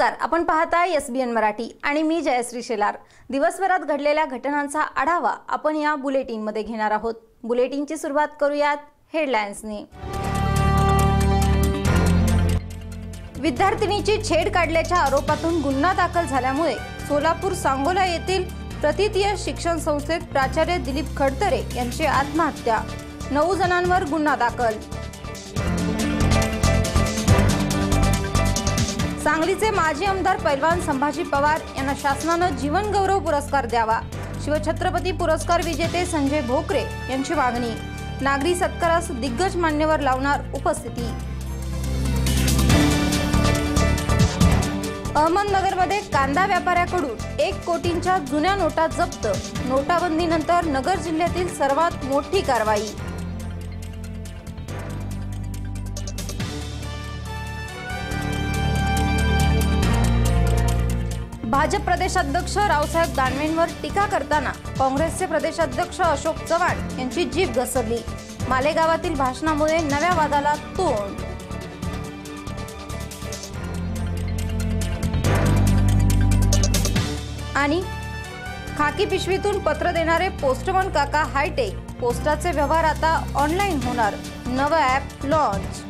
नमस्कार. आपण पाहता एस बी एन मराठी आणि मी जयश्री शेलार. दिवसभरात घडलेल्या घटनांचा आढावा आपण या बुलेटिनमध्ये घेणार आहोत. बुलेटिनची सुरुवात करूयात हेडलाईन्सने विद्यार्थिनीची छेड काढल्याच्या आरोपातून गुन्हा दाखल झाल्यामुळे सोलापूर सांगोला येथील प्रतितीय शिक्षण संस्थेत प्राचार्य दिलीप खडतरे यांची आत्महत्या. नऊ जणांवर गुन्हा दाखल. सांगलीचे माजी आमदार पैलवान संभाजी पवार यांना शासनानं जीवनगौरव पुरस्कार द्यावा. शिवछत्रपती पुरस्कार विजेते संजय भोकरे यांची मागणी. नागरी सत्कारास दिग्गज मान्यवर लावणार उपस्थिती. अहमदनगरमध्ये कांदा व्यापाऱ्याकडून एक कोटींच्या जुन्या नोटा जप्त. नोटाबंदीनंतर नगर जिल्ह्यातील सर्वात मोठी कारवाई. भाजप प्रदेशाध्यक्ष रावसाहेब दानवेंवर टीका करताना काँग्रेसचे प्रदेशाध्यक्ष अशोक चव्हाण यांची जीभ घसरली. मालेगावातील भाषणामुळे नव्या वादाला तोंड. आणि खाकी पिशवीतून पत्र देणारे पोस्टमन काका हायटेक. पोस्टाचे व्यवहार आता ऑनलाईन होणार. नवं ॲप लॉन्च.